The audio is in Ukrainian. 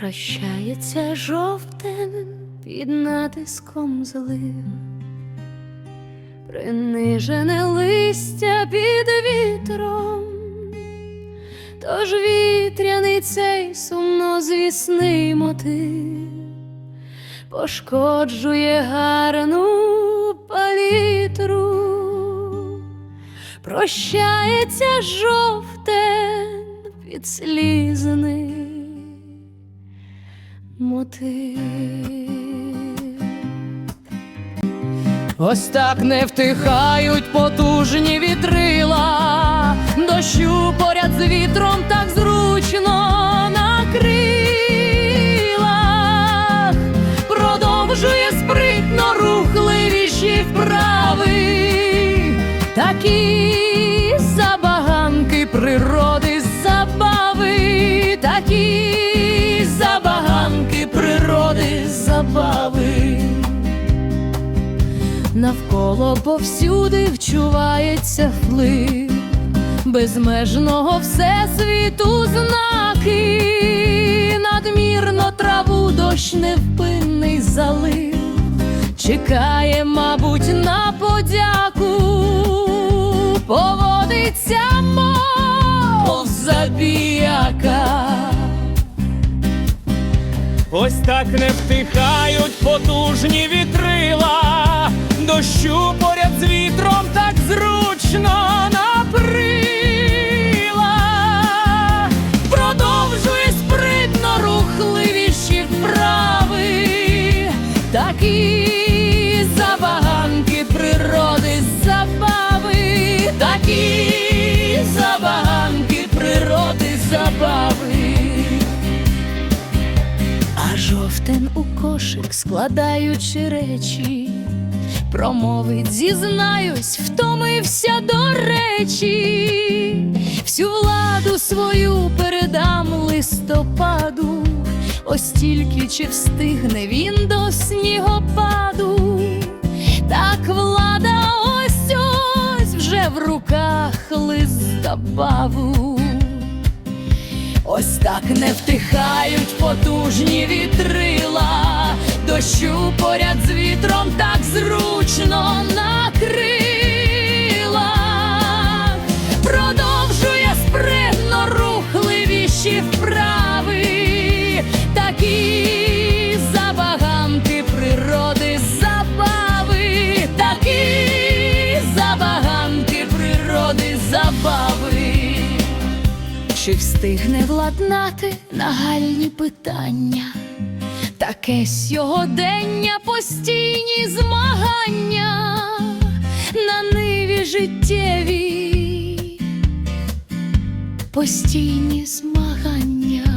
Прощається жовтень під натиском злив, принижене листя під вітром, тож вітряний цей сумнозвісний мотив пошкоджує гарну палітру, прощається жовтень під слізний мотив. Ось так не втихають потужні вітрила, дощу поряд з вітром так зручно на крилах, продовжує спритно рухливіші вправи, такі Навколо повсюди вчувається вплив безмежного всесвіту знаки, надмірно траву дощ невпинний залив, чекає, мабуть, на подяку, поводиться мов забіяка. Ось так не втихають потужні вітрила, дощу поряд з вітром так зручно на крилах. продовжує спритно рухливіші вправи, такі забаганки природи забави, такі забаганки природи забави. А жовтень у кошик, складаючи речі, промовить, зізнаюсь, втомився до речі, всю владу свою передам листопаду, ось тільки чи встигне він до снігопаду, так влада ось ось вже в руках листопаву. Ось так не втихають потужні вітрила, дощу поряд Чи встигне владнати нагальні питання? Таке сьогодення постійні змагання на ниві життєві, постійні змагання.